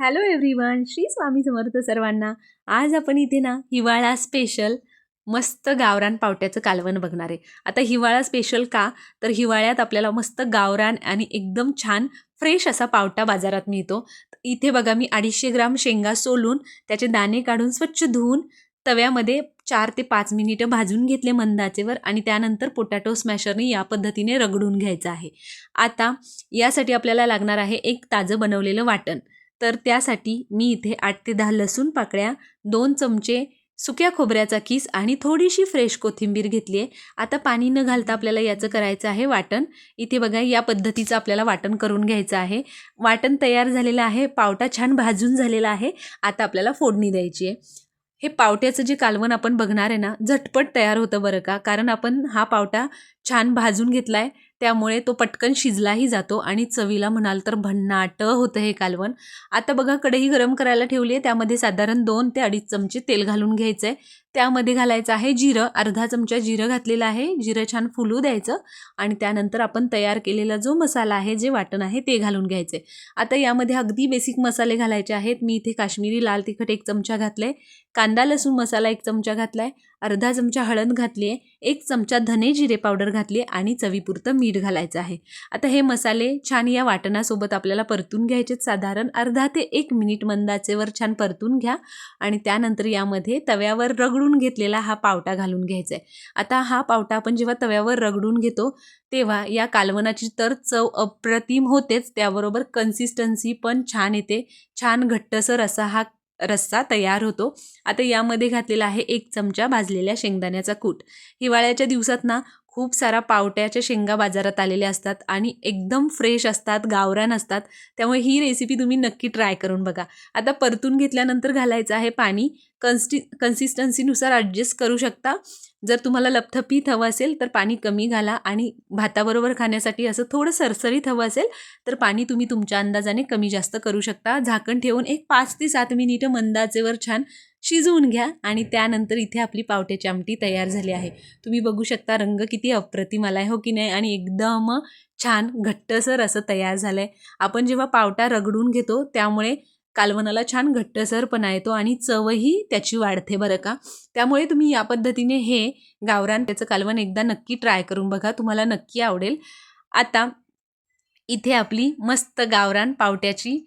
Hello everyone Shri Swami Samarth सर्वांना. आज आपण इथे ना हिवाळा स्पेशल मस्त गावरान पावट्याचं कालवण बघणार आहे. आता हिवाळा स्पेशल का? तर हिवाळ्यात आपल्याला मस्त गावरान आणि एकदम छान फ्रेश असा पावटा बाजारात मिळतो. इथे बघा मी अडीचशे ग्राम शेंगा सोलून त्याचे दाणे काढून स्वच्छ धुवून तव्यामध्ये चार ते पाच मिनिटं भाजून घेतले मंदाचेवर आणि त्यानंतर पोटॅटो स्मॅशरने या पद्धतीने रगडून घ्यायचं आहे. आता यासाठी आपल्याला लागणार आहे एक ताजं बनवलेलं वाटण. तर त्यासाठी मी इथे आठ ते दहा लसूण पाकळ्या दोन चमचे सुक्या खोबऱ्याचा किस आणि थोडीशी फ्रेश कोथिंबीर घेतली आहे. आता पाणी न घालता आपल्याला याचं करायचं आहे वाटण. इथे बघा या पद्धतीचं आपल्याला वाटण करून घ्यायचं आहे. वाटण तयार झालेलं आहे पावटा छान भाजून झालेला आहे. आता आपल्याला फोडणी द्यायची आहे. हे पावट्याचं जे कालवण आपण बघणार आहे ना झटपट तयार होतं बरं का? कारण आपण हा पावटा छान भाजून घेतला आहे त्यामुळे तो पटकन शिजलाही जातो आणि चवीला म्हणाल तर भन्नाट होतं हे कालवण. आता बघा कढई गरम करायला ठेवली आहे. त्यामध्ये साधारण दोन ते अडीच चमचे तेल घालून घ्यायचं आहे त्यामध्ये घालायचं आहे जिरं. अर्धा चमचा जिरं घातलेलं आहे. जिरं छान फुलू द्यायचं आणि त्यानंतर आपण तयार केलेला जो मसाला आहे जे वाटण आहे ते घालून घ्यायचे आता यामध्ये अगदी बेसिक मसाले घालायचे आहेत. मी इथे काश्मीरी लाल तिखट एक चमचा घातले कांदा लसूण मसाला एक चमचा घातला आहे अर्धा चमचा हळद घातली आहे एक चमचा धने जिरे पावडर घातली आणि चवीपुरतं मीठ घालायचं आहे. आता हे मसाले छान या वाटणासोबत आपल्याला परतून घ्यायचे साधारण अर्धा ते एक मिनिट मंदाचेवर छान परतून घ्या आणि त्यानंतर यामध्ये तव्यावर रगडून घेतलेला हा पावटा घालून घ्यायचा आहे. आता हा पावटा आपण जेव्हा तव्यावर रगडून घेतो तेव्हा या कालवनाची तर चव अप्रतिम होतेच. त्याबरोबर कन्सिस्टन्सी पण छान येते. छान घट्टसर असा हा रस्सा तयार होतो. आता यामध्ये घातलेला आहे एक चमचा भाजलेल्या शेंगदाण्याचा कूट. हिवाळ्याच्या दिवसात ना खूप सारा पावट्याच्या शेंगा बाजारात आलेल्या असतात आणि एकदम फ्रेश असतात गावरान असतात. त्यामुळे ही रेसिपी तुम्ही नक्की ट्राय करून बघा. आता परतून घेतल्यानंतर घालायचं आहे पाणी. कन्स्टि कन्सिस्टन्सीनुसार ॲडजस्ट करू शकता. जर तुम्हाला लपथपीत हवं असेल तर पाणी कमी घाला आणि भाताबरोबर खाण्यासाठी असं थोडं सरसरीत हवं असेल तर पाणी तुम्ही तुमच्या अंदाजाने कमी जास्त करू शकता. झाकण ठेवून एक पाच ते सात मिनिटं मंदाचेवर छान शिजवून घ्या आणि त्यानंतर इथे आपली पावट्याची आमटी तयार झाली आहे. तुम्ही बघू शकता रंग किती अप्रतिम आला आहे हो की नाही? आणि एकदम छान घट्टसर असं तयार झालं आहे आपण जेव्हा पावटा रगडून घेतो त्यामुळे कालवनाला छान घट्टसरपणा येतो आणि चवही त्याची वाढते बरं का? त्यामुळे तुम्ही या पद्धतीने हे गावरान त्याचं कालवण एकदा नक्की ट्राय करून बघा तुम्हाला नक्की आवडेल. आता इथे आपली मस्त गावरान पावट्याची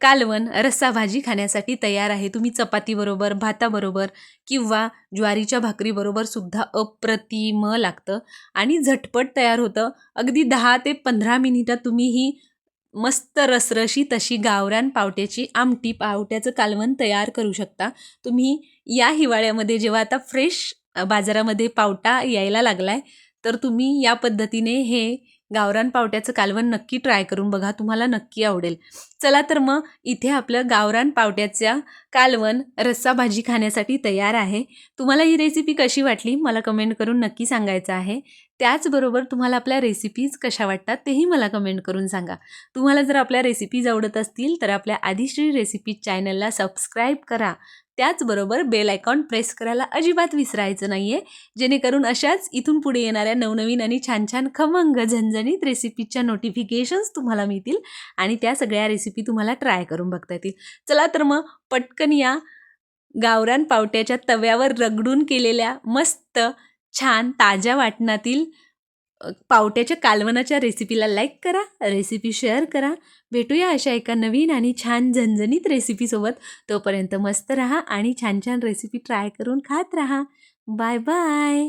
कालवण रस्सा भाजी खाण्यासाठी तयार आहे. तुम्ही चपातीबरोबर भाताबरोबर किंवा ज्वारीच्या भाकरीबरोबर सुद्धा अप्रतिम लागतं आणि झटपट तयार होतं. अगदी दहा ते पंधरा मिनिटात तुम्ही ही मस्त रसरशी तशी गावरान पावट्याची आमटी पावट्याचं कालवण तयार करू शकता. तुम्ही या हिवाळ्यामध्ये जेव्हा आता फ्रेश बाजारामध्ये पावटा यायला लागला आहे तर तुम्ही या पद्धतीने हे गावरान पावट्याचं कालवण नक्की ट्राय करून बघा. तुम्हाला नक्की आवडेल. चला तर मग इथे आपलं गावरान पावट्याच्या कालवण रस्सा भाजी खाण्यासाठी तयार आहे. तुम्हाला ही रेसिपी कशी वाटली मला कमेंट करून नक्की सांगायचं आहे. त्याचबरोबर तुम्हाला आपल्या रेसिपीज कशा वाटतात तेही मला कमेंट करून सांगा. तुम्हाला जर आपल्या रेसिपीज आवडत असतील तर आपल्या आदिश्री रेसिपीज चॅनलला सबस्क्राईब करा. त्याचबरोबर बेल आयकॉन प्रेस करायला अजिबात विसरायचं नाही आहे जेणेकरून अशाच इथून पुढे येणाऱ्या नवनवीन आणि छान छान खमंग झणझणीत रेसिपीच्या नोटिफिकेशन्स तुम्हाला मिळतील. आणि त्या सगळ्या रेसिपी रेसिपी तुम्हाला ट्राय करून बघता येतील. चला तर मग पटकन या गावरान पावट्याच्या तव्यावर रगडून केलेल्या मस्त छान ताज्या वाटणातील पावट्याच्या कालवनाच्या रेसिपीला लाईक करा रेसिपी शेअर करा. भेटूया अशा एका नवीन आणि छान झणझणीत रेसिपीसोबत तोपर्यंत मस्त राहा आणि छान छान रेसिपी ट्राय करून खात राहा. Bye bye